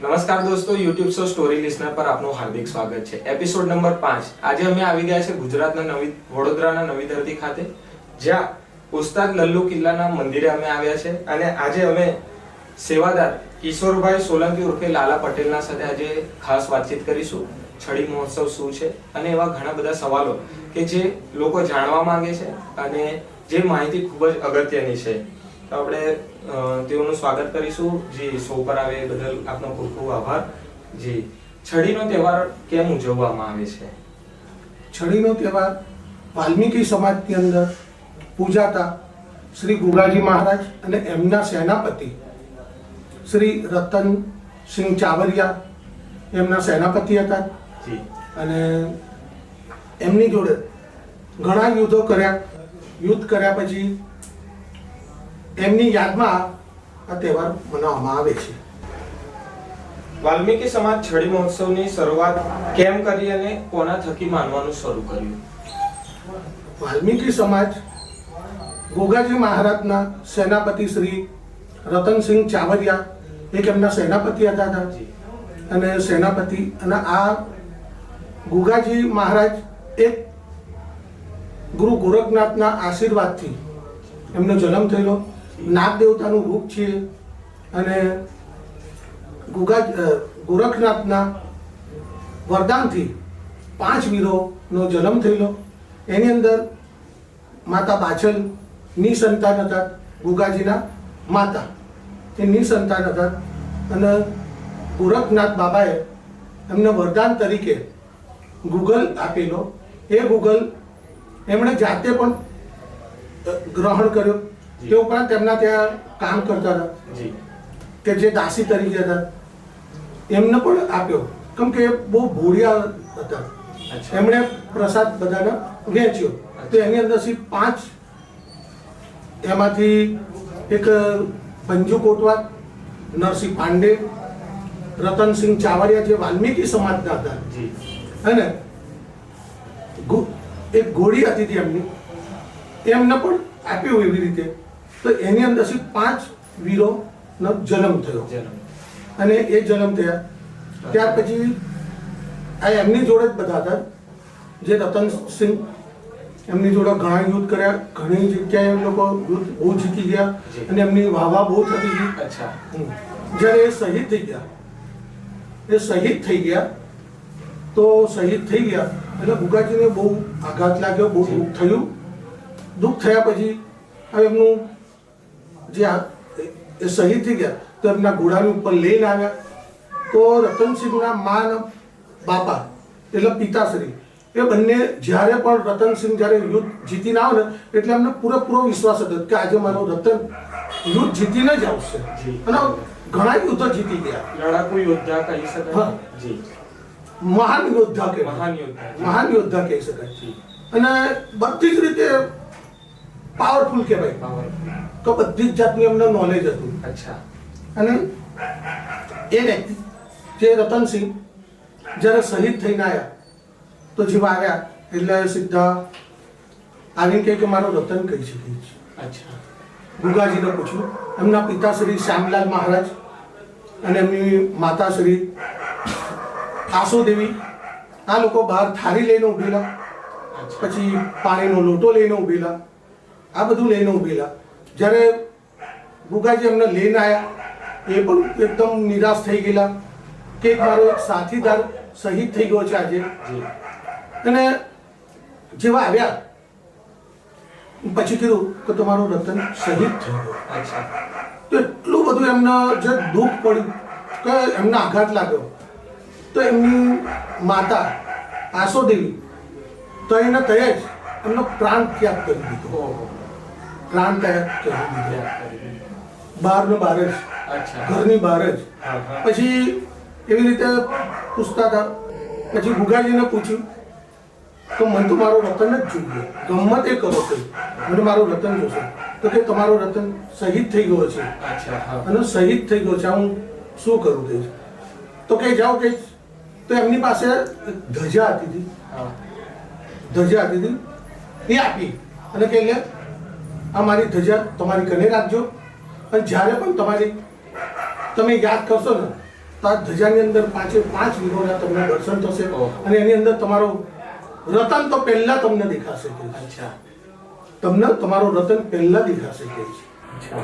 નમસ્કાર દોસ્તો YouTube show story listener પર આપનું હાર્દિક સ્વાગત છે. એપિસોડ નંબર પાંચ. આજે અમે આવી ગયા છે ગુજરાતના નવી, વડોદરાના નવી ધરતી ખાતે, જ્યાં ઉસ્તાદ લલ્લુ કિલ્લાના મંદિરે અમે આવ્યા છે. અને આજે અમે સેવાદાર કિશોરભાઈ સોલંકી ઉર્ફે લાલા પટેલના સાથે આજે ખાસ વાતચીત કરીશું. છડી મહોત્સવ શું છે? અને એવા ઘણા બધા સવાલો કે જે લોકો જાણવા માંગે છે અને જે માહિતી ખૂબ જ અગત્યની છે. તો આપણે તેઓનું સ્વાગત કરીશું. જી શો પર આવે એ બદલ આપનો ખૂબ ખૂબ આભાર. જી છડીનો તહેવાર કેમ ઉજવવામાં આવે છે? છડીનો તહેવાર વાલ્મીકી સમાજની અંદર પૂજાતા શ્રી ગુગાજી મહારાજ અને એમના સેનાપતિ શ્રી રતન સિંહ ચાવરિયા એમના સેનાપતિ હતા. જી. અને એમની જોડે ઘણા યુદ્ધો કર્યા. યુદ્ધ કર્યા પછી એમની યાદમાં આ તહેવાર મનાવવામાં આવે છે. વાલ્મીકી સમાજ છડી મહોત્સવની શરૂઆત કેમ કરી અને કોના થકી માનવાનું શરૂ કર્યું? વાલ્મીકી સમાજ ગોગાજી મહારાજના સેનાપતિ શ્રી રતનસિંહ ચાવરિયા એક એમના સેનાપતિ હતા અને સેનાપતિ અને આ ગુગાજી મહારાજ એક ગુરુ ગોરખનાથના આશીર્વાદથી એમનો જન્મ થયેલો. નાગ દેવતાનું રૂપ છે અને ગુગા ગોરખનાથના વરદાનથી પાંચ વીરોનો જન્મ થયેલો. એની અંદર માતા બાછલ નિસંતાન હતા ગુગાજીના માતા. એ નિસંતાન હતા અને ગોરખનાથ બાબાએ એમને વરદાન તરીકે ગૂગલ આપેલો. એ ગૂગલ એમણે જાતે પણ ગ્રહણ કર્યો. તે ઉપરાંત તેમના ત્યાં કામ કરતા હતા. કે જે દાસી તરીકે હતા. એમને પણ આપ્યો. કેમ કે બહુ ભોળિયા હતા. એમણે પ્રસાદ બધાને વેચ્યો. તો એની અંદરથી પાંચ એમાંથી એક પંજુ કોટવા નરસિંહ પાંડે રતનસિંહ ચાવડિયા જે વાલ્મીકી સમાજના હતા. અને એક ઘોડી હતી એમની. એમને પણ આપ્યું એવી રીતે. તો એની અંદરથી પાંચ વીરોનો જન્મ થયો. અને એ જન્મ થયા. ત્યાર પછી આ એમની જોડે જ બધા હતા. જે રતનસિંહ એમની જોડે ઘણા યુદ્ધ કર્યા. ઘણી જગ્યાએ એમ લોકો યુદ્ધ બહુ જીતી ગયા. અને એમની વાહવા બહુ થતી ગઈ અચ્છા. જ્યારે એ શહીદ થઈ ગયા. એ શહીદ થઈ ગયા. તો શહીદ થઈ ગયા. એટલે ભુગાજીને બહુ આઘાત લાગ્યો બહુ દુઃખ થયું. દુઃખ થયા પછી હવે એમનું જે એ- શહીદ થઈ ગયા તો એમના ઘોડાની ઉપર લઈને આવ્યા. તો રતનસિંહના માન બાપા એટલે પિતાશ્રી એ બંને જ્યારે પણ રતનસિંહ જ્યારે યુદ્ધ જીતીને આવે ને એટલે એમને પૂરેપૂરો વિશ્વાસ હતો કે આજે મારો રતન યુદ્ધ જીતીને જ આવશે. અને ઘણા યુદ્ધ જીતી ગયા. લડાકુ યોદ્ધા કહી શકાય? જી. મહાન યોદ્ધા કે મહાન યોદ્ધા મહાન યોદ્ધા કહી શકાય. અને બધી જ રીતે પાવરફુલ કહેવાય Power. તો બધી જ જાતની અમને નોલેજ હતું. અચ્છા. અને એ વ્યક્તિ જે રતનસિંહ જ્યારે શહીદ થઈને આવ્યા તો જીવા આવ્યા એટલે સીધા આવીને કહે કે મારો રતન કહી શકે છે. અચ્છા. ગુગાજીને પૂછ્યું. એમના પિતાશ્રી શ્યામલાલ મહારાજ અને એમની માતાશ્રી આસોદેવી આ લોકો બહાર થાળી લઈને ઊભેલા પછી પાણીનો લોટો લઈને ઊભેલા આ બધું લઈને ઉભેલા. જ્યારે ગુગાજી એમને લઈને આવ્યા એ પણ એકદમ નિરાશ થઈ ગયેલા કે મારો એક સાથીદાર શહીદ થઈ ગયો છે આજે. અને જેવા આવ્યા પછી કીધું કે તમારો રતન શહીદ થઈ ગયો. તો એટલું બધું એમને જે દુઃખ પડ્યું કે એમને આઘાત લાગ્યો. તો એમની માતા આસોદેવી તો એને તયે જ એમનો પ્રાણ ત્યાગ કરી દીધો. ઓહો પ્રાણ ત્યાગ કરી દીધો યાદ કરી દીધું. બહાર જ. ઘરની બહાર જ પછી એવી રીતે પૂછતા હતા. પછી ગુગાજીને પૂછ્યું તો મને તો મારું રતન જ જોઈએ. ગમત એ કરો કે મને મારું રતન જોશે. તો કે તમારું રતન શહીદ થઈ ગયો છે. અને શહીદ થઈ ગયો છે. હું શું કરું તે? તો કે જાઓ કે. તો એમની પાસે ધજા હતી. ધજા હતી હતી. એ આપી. અને કે લે આ મારી ધજા તમારી કને રાખજો? અને જ્યારે પણ તમારી તમે યાદ કરશો ને તો આ ધજાની અંદર પાંચે પાંચ વિરોના તમને દર્શન થશે. અને એની અંદર તમારો રતન તો પહેલા તમને દેખાશે અચ્છા. તમને તમારો રતન પહેલા દેખાશે કે છે.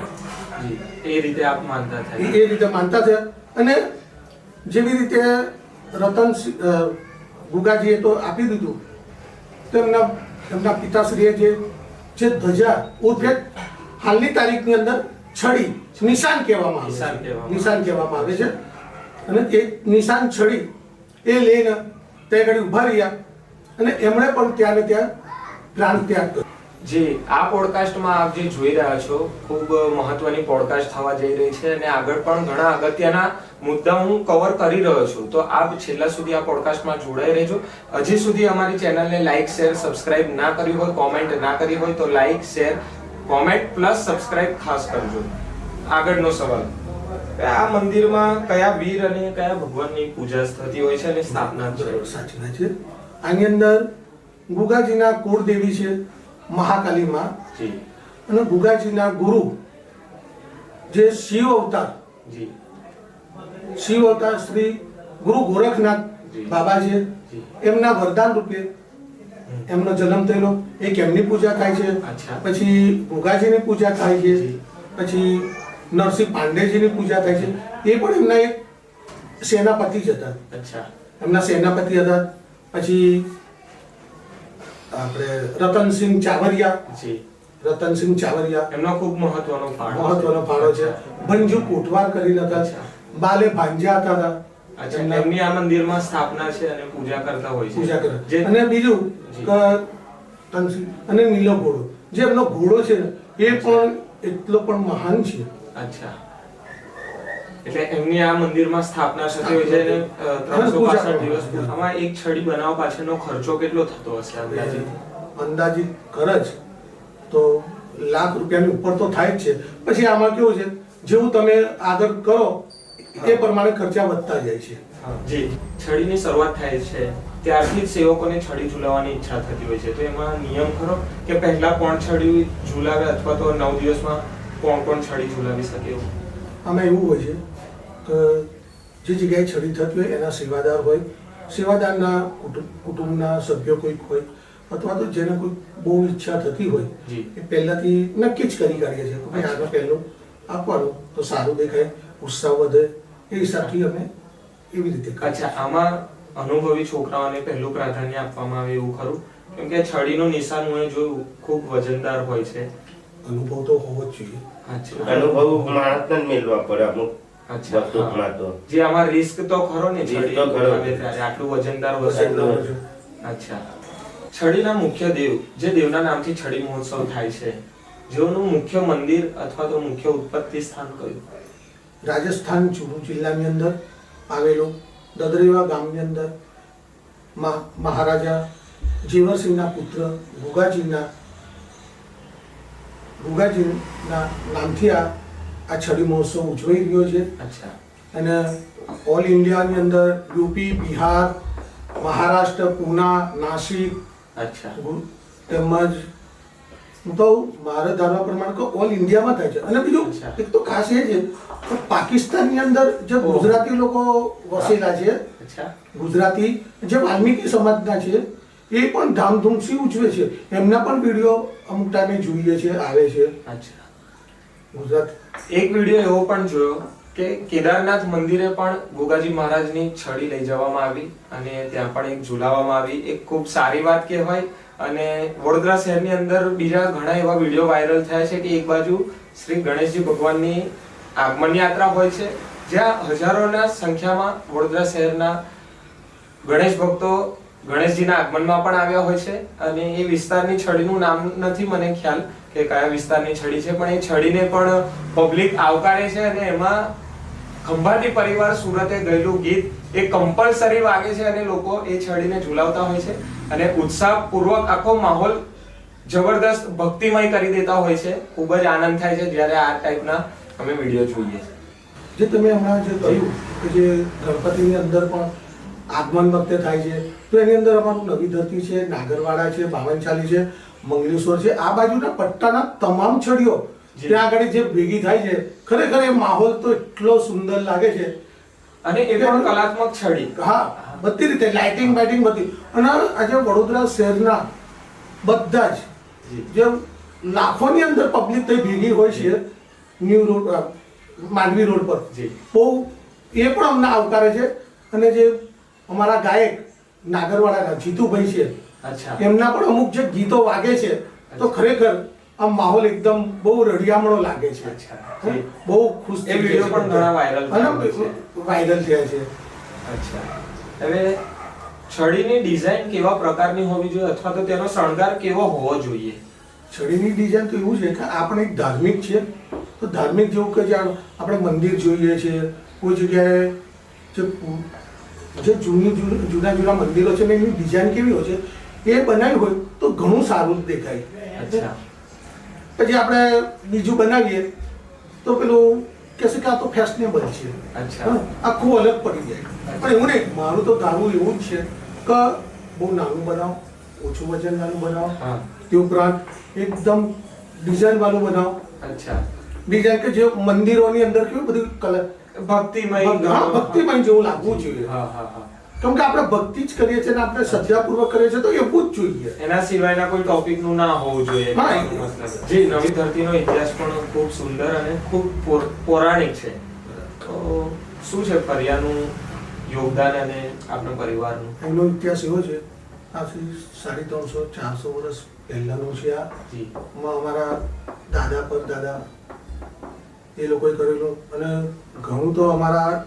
એ રીતે આપ માનતા થાય. એ રીતે માનતા છે અને જેવી રીતે રતન ગુગાજીએ તો આપી દીધું. તો એમના એમના પિતાશ્રીએ જે જે ધજા ઉર્ફે હાલની તારીખની અંદર છડી નિશાન કહેવામાં આવે છે. નિશાન કહેવામાં આવે છે. અને એ નિશાન છડી એ લઈને તે આગળ ઊભા રહ્યા અને એમણે પણ ત્યાં ને ત્યાં પ્રાણ ત્યાગ કર્યો. જી આ પોડકાસ્ટમાં આપ જે જોઈ રહ્યા છો ખૂબ મહત્વની પોડકાસ્ટ થવા જઈ રહી છે અને આગળ પણ ઘણા અગત્યના મુદ્દા હું કવર કરી રહ્યો છું. તો આપ છેલ્લા સુધી આ પોડકાસ્ટમાં જોડાઈ રહેજો. હજી સુધી અમારી ચેનલને લાઈક શેર સબસ્ક્રાઇબ ના કરી હોય કોમેન્ટ ના કરી હોય તો like share comment plus subscribe ખાસ કરજો. આગળનો સવાલ. આ મંદિરમાં કયા વીર અને કયા ભગવાનની પૂજા થતી હોય છે અને સ્થાપના સાચી વાત છે. આની અંદર ગુગાજીના કુળદેવી છે. મહાકાલી માં જી. અને ગુગાજીના ગુરુ જે શિવ અવતાર શિવ અવતાર શ્રી ગુરુ ગોરખનાથ જી. બાબા છે જી. એમના વરદાન રૂપે એમનો જન્મ થયેલો. એક એમની પૂજા થાય છે. પછી ગુગાજીની પૂજા થાય છે. પછી નરસિંહ પાંડેજીની પૂજા થાય છે. એ પણ એમના એક સેનાપતિ જ હતા. અચ્છા. એમના સેનાપતિ હતા. પછી આપણે રતનસિંહ ચાવરિયા. જી. રતનસિંહ ચાવરિયા. એમનો ખૂબ મહત્વનો ફાળો મહત્વનો ફાળો છે. ભંજુ કોટવાર કરીને હતા. બાલે ભાંજા હતા અચ્છા એમના એમની આ મંદિરમાં સ્થાપના છે અને પૂજા કરતા હોય છે. પૂજા કરે. અને બીજું અને નીલો ઘોડો. જે એમનો ઘોડો છે એ પણ એટલો પણ મહાન છે. અચ્છા. એટલે એમની આ મંદિરમાં સ્થાપના હોય છે અને ત્રણસો પૂજા પાસઠ કરવામાં દિવસ આવે આમાં એક છડી બનાવવા પાછળનો ખર્ચો કેટલો થતો હશે અંદાજિત? અંદાજિત ખર્ચ તો લાખ રૂપિયાની ઉપર તો થાય જ છે. પછી આમાં કેવું છે? જેવું તમે આગળ કરો એ પ્રમાણે ખર્ચા વધતા જાય છે. જી. છડીની શરૂઆત થાય છે. ત્યારથી જ સેવકોને છડી ઝુલાવવાની ઈચ્છા થતી હોય છે. તો એમાં નિયમ ખરો કે પહેલા કોણ છડી ઝુલાવે અથવા તો નવ દિવસમાં કોણ કોણ છડી ઝુલાવી શકે એવું? આમાં એવું હોય છે કે જે જગ્યાએ છડી થતી હોય એના સેવાદાર હોય સેવાદારના કુટુંબ કુટુંબના સભ્યો કોઈક હોય અથવા તો જેને કોઈ બહુ ઈચ્છા થતી હોય એ પહેલાથી નક્કી જ કરી કાઢીએ છીએ ભાઈ આગળ પહેલું આપવાનું તો સારું દેખાય ઉત્સાહ વધે એ હિસાબથી અમે એવી રીતે અચ્છા આમાં અનુભવી છોકરાઓને પહેલું પ્રાધાન્ય આપવામાં આવે એવું ખરું? કેમ કે છડીનું નિશાન હું જોયું ખૂબ વજનદાર હોય છે. અનુભવ તો હોવો જ જોઈએ. અનુભવ માણસને જ મેળવા પડે અમુક વસ્તુમાં તો જે આમાં રિસ્ક તો ખરો ને Risk તો ખરો. આટલું વજનદાર વસ્તુ અચ્છા. છડીના મુખ્ય દેવ જે દેવના નામથી છડી મહોત્સવ થાય છે જેઓનું મુખ્ય મંદિર અથવા તો મુખ્ય ઉત્પત્તિ સ્થાન કયું? રાજસ્થાન ચુરુ જિલ્લાની અંદર આવેલું દદરેવા ગામની અંદર મહારાજા જીવરસિંહના પુત્ર ગુગાજીના ગુગાજીના નામથી આ આ છડી મહોત્સવ ઉજવાઈ રહ્યો છે. અચ્છા. અને ઓલ ઇન્ડિયાની અંદર યુપી બિહાર મહારાષ્ટ્ર પૂના નાસિક અચ્છા. તેમજ હું તો મારા ધારવા પ્રમાણે કે ઓલ ઇન્ડિયામાં થાય છે. અને બીજું. એક તો ખાસ એ છે કે પાકિસ્તાનની અંદર જે ગુજરાતી લોકો વસેલા છે અચ્છા. ગુજરાતી જે વાલ્મીકી સમાજના છે એ પણ ધામધૂમથી ઉજવે છે. એમના પણ વીડિયો અમુક ટાઈમે જોઈએ છે આવે છે. અચ્છા. ગુજરાત એક વીડિયો એવો પણ જોયો કે કેદારનાથ મંદિરે પણ ગોગાજી મહારાજની છડી લઈ જવામાં આવી અને ત્યાં પણ એક ઝુલાવવામાં આવી. એક ખૂબ સારી વાત કહેવાય અને વડોદરા શહેરની અંદર બીજા ઘણા એવા વીડિયો વાયરલ થયા છે કે એક બાજુ શ્રી ગણેશજી ભગવાનની આગમન યાત્રા હોય છે જ્યાં હજારોના સંખ્યામાં વડોદરા શહેરના ગણેશ ભક્તો ગણેશજીના આગમનમાં પણ આવ્યા હોય છે અને એ વિસ્તારની છડીનું નામ નથી મને ખ્યાલ કે કયા વિસ્તારની છડી છે, પણ એ છડીને પણ પબ્લિક આવકારે છે અને એમાં ખંભાતી પરિવાર સુરતે ગયેલું ગીત એ કમ્પલસરી વાગે છે અને લોકો એ છડીને ઝુલાવતા હોય છે અને ઉત્સાહપૂર્વક આખો માહોલ જબરદસ્ત ભક્તિમય કરી દેતા હોય છે. ખૂબ જ આનંદ થાય છે જ્યારે આ ટાઈપના અમે વીડિયો જોઈએ જે તમે હમણાં જે કહ્યું કે જે ગણપતિની અંદર પણ આગમન વખતે થાય છે. તો એની અંદર અમારું નવી ધરતી છે નાગરવાડા છે બાવનચાલી છે મંગલેશ્વર છે. આ બાજુના પટ્ટાના તમામ છડીઓ જી. ત્યાં આગળ જે ભેગી થાય છે ખરેખર એ માહોલ તો એટલો સુંદર લાગે છે. અને એ પણ કલાત્મક છડી. હા બધી રીતે લાઇટિંગ બાઇટિંગ બધી. અને આજે વડોદરા શહેરના બધા જ જે. લાખોની અંદર પબ્લિક થઈ ભેગી હોય છે ન્યૂ રોડ માંડવી રોડ પર. જે. બહુ એ પણ અમને આવકારે છે. અને જે અમારા ગાયક નાગરવાડાના જીતુભાઈ છે. અચ્છા. એમના પણ અમુક જે ગીતો વાગે છે તો ખરેખર આ માહોલ એકદમ બહુ રડિયામણો લાગે છે. અચ્છા. બહુ ખુશ એ વીડિયો પણ ઘણા વાયરલ છે. વાયરલ થયા છે. અચ્છા. હવે છડીની ડિઝાઇન કેવા પ્રકારની હોવી જોઈએ અથવા તો તેનો શણગાર કેવો હોવો જોઈએ? છડીની ડિઝાઇન તો એવું છે કે આપણે એક ધાર્મિક છે. તો ધાર્મિક જેવું કે જ્યાં આપણે મંદિર જોઈએ છે કોઈ જગ્યાએ જે જે જૂની જૂના જૂના મંદિરો છે ને એની ડિઝાઇન કેવી હોય છે એ બનાવી હોય તો ઘણું સારું દેખાય. પછી આપણે બીજું બનાવીએ તો પેલું કહેશે કે આ તો ફેશનેબલ છે. આખું અલગ પડી જાય. પણ એવું નહીં મારું તો ધારવું એવું જ છે કે બહુ નાનું બનાવો ઓછું વજન વાળું બનાવો હા. તે ઉપરાંત એકદમ ડિઝાઇન વાળું બનાવો. અચ્છા. ડિઝાઇન કે જે મંદિરોની અંદર કેવું બધું કલર ભક્તિમય ભક્તિમય જેવું લાગવું જોઈએ. હા હા હા. કેમ કે આપણે ભક્તિ જ કરીએ છીએ ને આપણે શ્રદ્ધાપૂર્વક કરીએ છીએ તો એવું જ જોઈએ. એના સિવાયના કોઈ ટોપિકનું ના હોવું જોઈએ. જી નવી ધરતીનો ઇતિહાસ પણ ખૂબ સુંદર અને ખૂબ પૌરાણિક છે. તો શું છે ફરિયાનું યોગદાન અને આપણા પરિવારનું? એનો ઇતિહાસ એવો છે આજથી સાડી ત્રણસો ચારસો વર્ષ પહેલાનો છે આ. અમારા દાદા પર દાદા એ લોકોએ કરેલો. અને ઘણું તો અમારા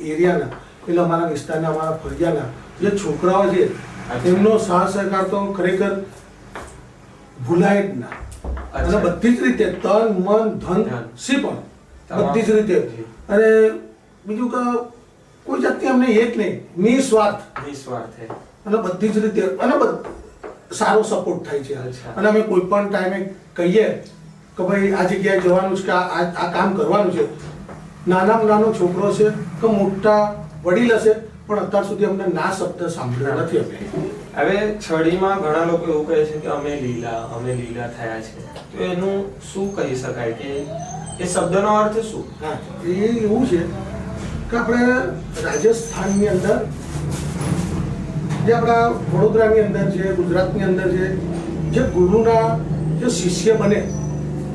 એરિયાના એટલે અમારા વિસ્તારના અમારા ફરિયાના જે છોકરાઓ છે તેમનો એમનો સહકાર તો ખરેખર ભૂલાય જ ના. અને બધી જ રીતે તન મન ધન ધન. સી પણ બધી જ રીતે. અને બીજું કે કોઈ જાતની અમને એક નહીં નિસ્વાર્થ. નિસ્વાર્થ અને બધી જ રીતે અને સારો સપોર્ટ થાય છે. અને અમે કોઈ પણ ટાઈમે કહીએ કે ભાઈ આ જગ્યાએ જવાનું છે કે આ આ- કામ કરવાનું છે. નાનામાં નાનો છોકરો છે કે મોટા વડીલ હશે પણ અત્યાર સુધી અમને ના શબ્દ સાંભળ્યો નથી અમે. હવે છડીમાં ઘણા લોકો એવું કહે છે કે અમે લીલા અમે લીલા થયા છે. તો એનું શું કહી શકાય કે એ શબ્દનો અર્થ શું? હા એ એવું છે કે આપણે રાજસ્થાનની અંદર જે આપણા વડોદરાની અંદર છે ગુજરાતની અંદર છે જે ગુરુના જે શિષ્ય બને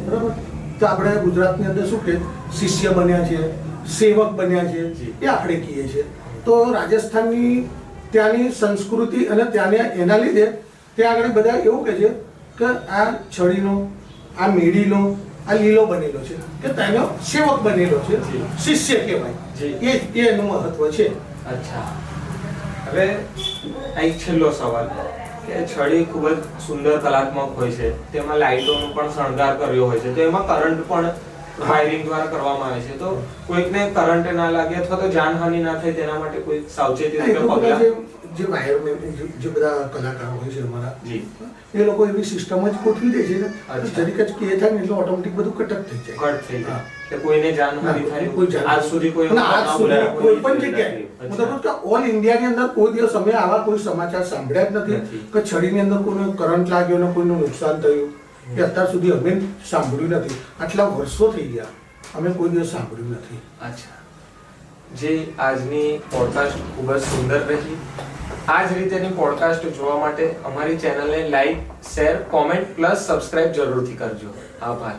બરાબર? તો આપણે ગુજરાતની અંદર શું કે શિષ્ય બન્યા છે સેવક બન્યા છે એ આપણે કહીએ છીએ. તો રાજસ્થાનની ત્યાંની સંસ્કૃતિ અને ત્યાંને એના લીધે ત્યાં આગળ બધા એવું કહે છે કે આ છડીનો આ મેળીનો આ લીલો બનેલો છે કે તેનો સેવક બનેલો છે. શિષ્ય કહેવાય. એ એનું મહત્વ છે. અચ્છા. હવે અહીં છેલ્લો સવાલ. કે છડી ખૂબ જ સુંદર કલાત્મક હોય છે. તેમાં લાઇટોનો પણ શણગાર કર્યો હોય છે. તો એમાં કરંટ પણ વાયરિંગ દ્વારા કરવામાં આવે છે. તો કોઈકને કરંટ ના લાગે અથવા તો જાનહાનિ ના થાય તેના માટે કોઈ સાવચેતી પગલાં જે જે જે- બધા કલાકારો હોય છે અમારા એ લોકો એવી સિસ્ટમ જ ગોઠવી દે છે ને અચ્છા. જ કે થાય ને એટલે ઓટોમેટિક બધું કટક થઈ જાય. કટ થઈ જાય. કે કોઈને જાનહાનિ ના, થાય. કોઈ જાણ- આજ સુધી કોઈ આજ સુધી કોઈ પણ જગ્યાએ. મતલબ કે ઓલ ઇન્ડિયાની અંદર કોઈ દિવસ અમે આવા કોઈ સમાચાર સાંભળ્યા જ નથી. નથી. કે છડીની અંદર કોઈને કરંટ લાગ્યો ને કોઈનું નુકસાન થયું કે અત્યાર સુધી અમે સાંભળ્યું નથી. આટલા વર્ષો થઈ ગયા અમે કોઈ દિવસ સાંભળ્યું નથી. અચ્છા. જે આજની પોડકાસ્ટ ખૂબ જ સુંદર રહી. આ જ રીતેની પોડકાસ્ટ જોવા માટે અમારી ચેનલને like share comment plus subscribe જરૂરથી કરજો. આભાર.